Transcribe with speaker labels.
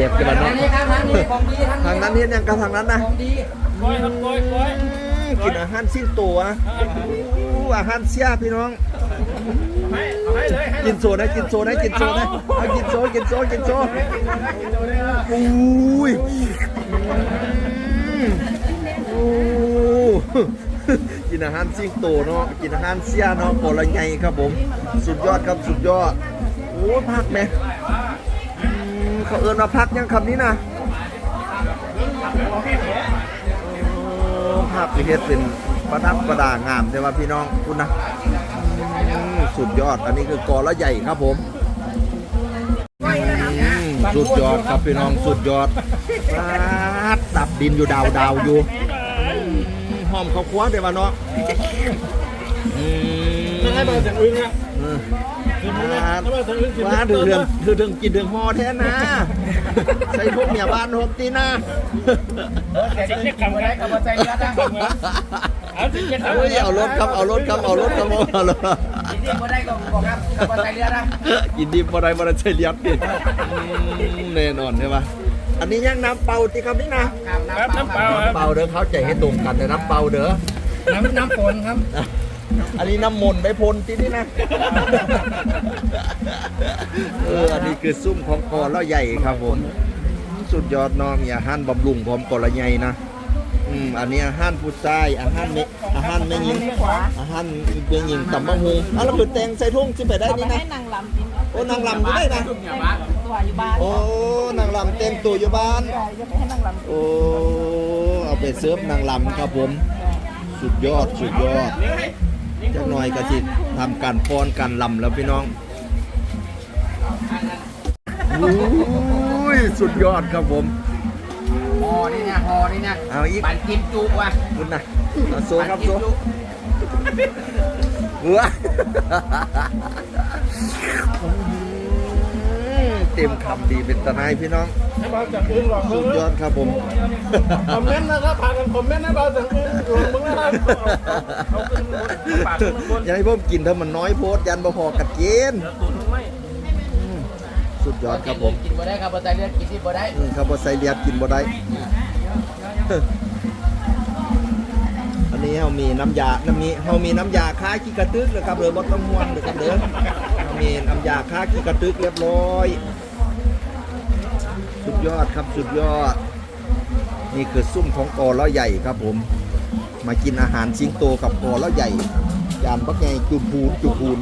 Speaker 1: จ็บกันบ้าน
Speaker 2: ทา
Speaker 1: เนาะ
Speaker 2: งนี้ครับทางนี้ของดี
Speaker 1: ทางนั้นเห็นยังกับทางนั้นนะ
Speaker 2: ของดี
Speaker 3: ก้อยครับก้อยก้อย
Speaker 1: อืมกินอาหารสิ้นตัวนะอู้อาหารเสียพี่น้อง
Speaker 3: ให้เอาให้เลยให้
Speaker 1: กินโซนะกินโซนะกินโซนะเอากินโซกินโซกินโซอุ้ยอืมโอ้กินอาหารซิ่งโตเนาะกินอาหารเสียเนาะโกละไงครับผม สุดยอดครับสุดยอดโอ้พักไหมอืม เขาเอิญมาพักยังคำนี้นะภาพที่เฮ็ดเป็นประดับประดางามแต่ว่าพี่น้องคุณนะสุดยอด อันนี้คือกอละใหญ่ครับผมสุดยอดครับพี่น้องสุดยอดปาดดับดินอยู่ดาวดาวอยู่หอมข้าวคั่วเดี๋ยวมาเนาะอืม
Speaker 3: ไม่ให้มาถึงอึ้ง
Speaker 1: อึ
Speaker 3: งนะ มาถึงอึ้งกิน
Speaker 1: ว่าถึงเรื่องถึงถึงกินถึงหอแท้นะ ใส่พวกเมียบ้านหกตีนะ
Speaker 3: สิ่งที่คำได้คำใจเยอะนะเอาสิ่งที่คำ
Speaker 1: เฮ้ยเอารถครับเอารถครับเอารถครับเอารถ
Speaker 2: กินดีบ่ได้ก็บอกครับกับบ่ใส่เรือนะ
Speaker 1: กินดิบบ่ได้บ่ได้ใช่เลียดดิอืมแน่นอนใช่ปะอันนี้ยังน้ำเปล่าติครับนี่นะ
Speaker 3: ครับน้ำเปล่าครับ
Speaker 1: เปล่าเด้อเขาใจให้ตรงกันเลยน้ำเปล่าเด้อ
Speaker 2: น้ำน้ำฝนครับ
Speaker 1: อันนี้น้ำมนต์ได้พลที่นี่นะ เออ อันนี้คือซุ้มของกอละใหญ่ครับผม สุดยอดเนาะมีอาหารบำรุงพร้อมกอละใหญ่นะ อืม อันนี้อาหารผู้ชาย อาหารเมอาหารแม่หญิงอาหารแม่หญิงตำมะฮุงอะแล้วคือแตงใส่ทุ่งสิไปได้
Speaker 4: เอาไป
Speaker 1: นี่
Speaker 4: ให้
Speaker 1: นะ
Speaker 4: นางลำกิน
Speaker 1: โอ้นางลำก็ได้นะ
Speaker 4: ตัวอยู่บ้าน
Speaker 1: โอ้นางลำเต็มตัวอยู่บ้าน
Speaker 4: จะไปให้นางลำ
Speaker 1: โอ้ เอาไปเสิร์ฟนางลำครับผม สุดยอด สุดยอด จักหน่อยก็สิทำการฟ้อนการลำแล้วพี่น้องอุ้ยสุดยอดครับผม
Speaker 2: หอนี่นะหอนี่นะ
Speaker 1: เอาอีก
Speaker 2: ปั่นกินจุว่ะ
Speaker 1: คุณนะเอาโซครับ
Speaker 2: ปั่นกิ
Speaker 1: โซ
Speaker 2: นจุ
Speaker 1: เหือเต็มคำดีเป็นตะนายพี่น้อง
Speaker 3: ให้มาจากอึ้งหลอกมึ
Speaker 1: สุ
Speaker 3: ง
Speaker 1: ดยอดครับผม
Speaker 3: คอมเมนต์นะครับผ่านกันคอมเมนต์ให้มาจากอึ้งหลอกมึงนะครับเอาขึ้นบนปากขึ้นบน
Speaker 1: อย่าให้ผมกินถ้ามันน้อยโพดยันบ่พอกัดเกณฑ์
Speaker 3: ตูนไม่
Speaker 1: สุดยอดครับผม
Speaker 2: กินบ่ได้ครับบ่ใส่เรือกินที่บ่ได้
Speaker 1: อืมครับบ่ใส่เลียดกินบ่ได้ อันนี้เฮามีน้ำยาน้ำมีเฮามีน้ำยาฆ่าขี้กระตึกนะครับเด้อบ่ต้องห่วงเด้อครับเด้อเฮามีน้ำยาฆ่าขี้กระตึกเรียบร้อย สุดยอดครับสุดยอด นี่คือซุ้มของกอล้อใหญ่ครับผม มากินอาหารชิ้นโตกับกอล้อใหญ่ยามบักไงจุดพูนจุดพูน